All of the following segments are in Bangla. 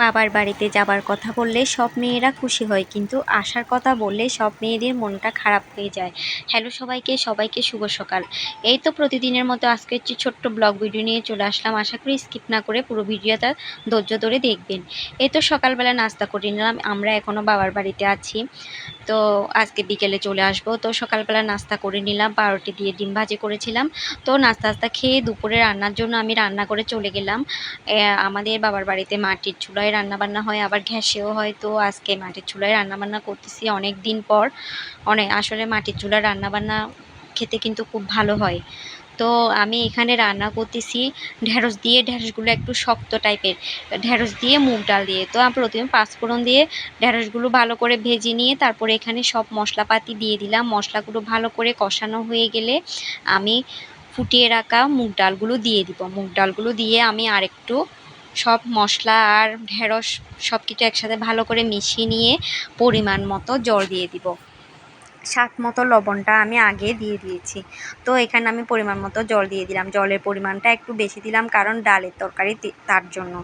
বাবার বাড়িতে যাবার কথা বললে সব মেয়েরা খুশি হয়, কিন্তু আসার কথা বললে সব মেয়েদের মনটা খারাপ হয়ে যায়। হ্যালো সবাইকে সবাইকে শুভ সকাল। এই তো প্রতিদিনের মতো আজকে একটি ছোট্ট ব্লগ ভিডিও নিয়ে চলে আসলাম। আশা করি স্কিপ না করে পুরো ভিডিওটা ধৈর্য ধরে দেখবেন। এই তো সকালবেলা নাস্তা করে নিলাম। আমরা এখনও বাবার বাড়িতে আছি। তো আজকে বিকেলে চলে আসব। তো সকালবেলা নাস্তা করে নিলাম। পাউরুটি দিয়ে ডিম ভাজি করেছিলাম। তো নাস্তা নাস্তা খেয়ে দুপুরে রান্নার জন্য আমি রান্না করে চলে গেলাম। আমাদের বাবার বাড়িতে মাটির চুলায় রান্নাবান্না হয়, আবার গ্যাসেও হয়। তো আজকে মাটির চুলায় রান্নাবান্না করতেছি অনেক দিন পর। অনেক আসলে মাটির চুলার রান্নাবান্না খেতে কিন্তু খুব ভালো হয়। তো আমি এখানে রান্না করতেছি ঢেঁড়স দিয়ে। ঢেঁড়সগুলো একটু শক্ত টাইপের। ঢেঁড়স দিয়ে মুগ ডাল দিয়ে। তো আমি প্রথমে পাঁচফোড়ন দিয়ে ঢেঁড়সগুলো ভালো করে ভেজে নিয়ে তারপরে এখানে সব মশলাপাতি দিয়ে দিলাম। মশলাগুলো ভালো করে কষানো হয়ে গেলে আমি ফুটিয়ে রাখা মুগ ডালগুলো দিয়ে দিব। মুগ ডালগুলো দিয়ে আমি আরেকটু সব মশলা আর ঢেঁড়স সব কিছু একসাথে ভালো করে মিশিয়ে নিয়ে পরিমাণ মতো জল দিয়ে দিব। স্বাদ মতো লবণটা আমি আগে দিয়ে দিয়েছি। তো এখানে আমি পরিমাণ মতো জল দিয়ে দিলাম। জলের পরিমাণটা একটু বেশি দিলাম কারণ ডালের তরকারি তার জন্য।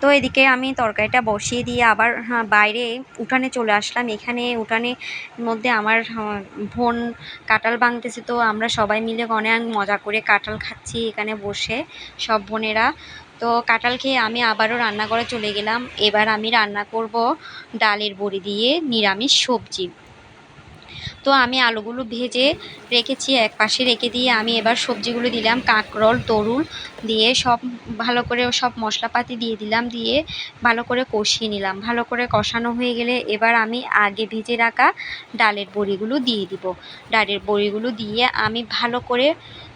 তো এদিকে আমি তরকারিটা বসিয়ে দিয়ে আবার হ্যাঁ, বাইরে উঠানে চলে আসলাম। এখানে উঠানে মধ্যে আমার হ্যাঁ, বোন কাঁঠাল ভাঙতেছে তো আমরা সবাই মিলে অনেক মজা করে কাঁঠাল খাচ্ছি এখানে বসে। সব বোনেরা তো কাঁঠাল খেয়ে আমি আবারও রান্নাঘরে চলে গেলাম। এবার আমি রান্না করব ডালের বড়ি দিয়ে নিরামিষ সবজি। তো আমি আলুগুলো ভেজে রেখেছি, এক পাশে রেখে দিয়ে আমি এবার সবজিগুলো দিলাম, কাঁকরোল, তরুল দিয়ে সব ভালো করে সব মশলাপাতি দিয়ে দিলাম, দিয়ে ভালো করে কষিয়ে নিলাম। ভালো করে কষানো হয়ে গেলে এবার আমি আগে ভেজে রাখা ডালের বড়িগুলো দিয়ে দিব। ডালের বড়িগুলো দিয়ে আমি ভালো করে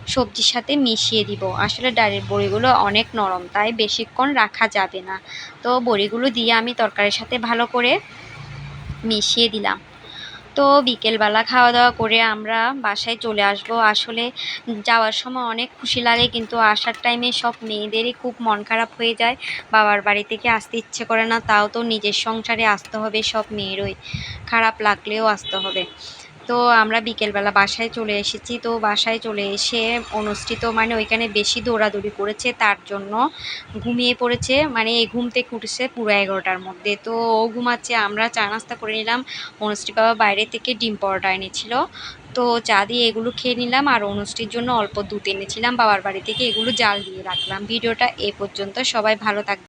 সবজির সাথে মিশিয়ে দিব। আসলে ডালের বড়িগুলো অনেক নরম, তাই বেশিক্ষণ রাখা যাবে না। তো বড়িগুলো দিয়ে আমি তরকারির সাথে ভালো করে মিশিয়ে দিলাম। তো বিকেলবেলা খাওয়া দাওয়া করে আমরা বাসায় চলে আসব। আসলে যাওয়ার সময় অনেক খুশি লাগে, কিন্তু আসার টাইমে সব মেয়েদেরই খুব মন খারাপ হয়ে যায়। বাবার বাড়ি থেকে আসতে ইচ্ছে করে না, তাও তো নিজের সংসারে আসতে হবে, সব মেয়েরই খারাপ লাগলেও আসতে হবে। তো আমরা বিকেলবেলা বাসায় চলে এসেছি। তো বাসায় চলে এসে অনুষ্ঠিত মানে ওইখানে বেশি দৌড়াদৌড়ি করেছে, তার জন্য ঘুমিয়ে পড়েছে। মানে এই ঘুম থেকে উঠেছে পুরো এগারোটার মধ্যে। তো ও ঘুমাচ্ছে, আমরা চা নাস্তা করে নিলাম। অনুষ্ঠি বাবা বাইরে থেকে ডিম পরোটা এনেছিল। তো চা দিয়ে এগুলো খেয়ে নিলাম আর অনুষ্ঠির জন্য অল্প দুধ এনেছিলাম। বাবার বাড়ি থেকে এগুলো জাল দিয়ে রাখলাম। ভিডিওটা এ পর্যন্ত। সবাই ভালো থাকবে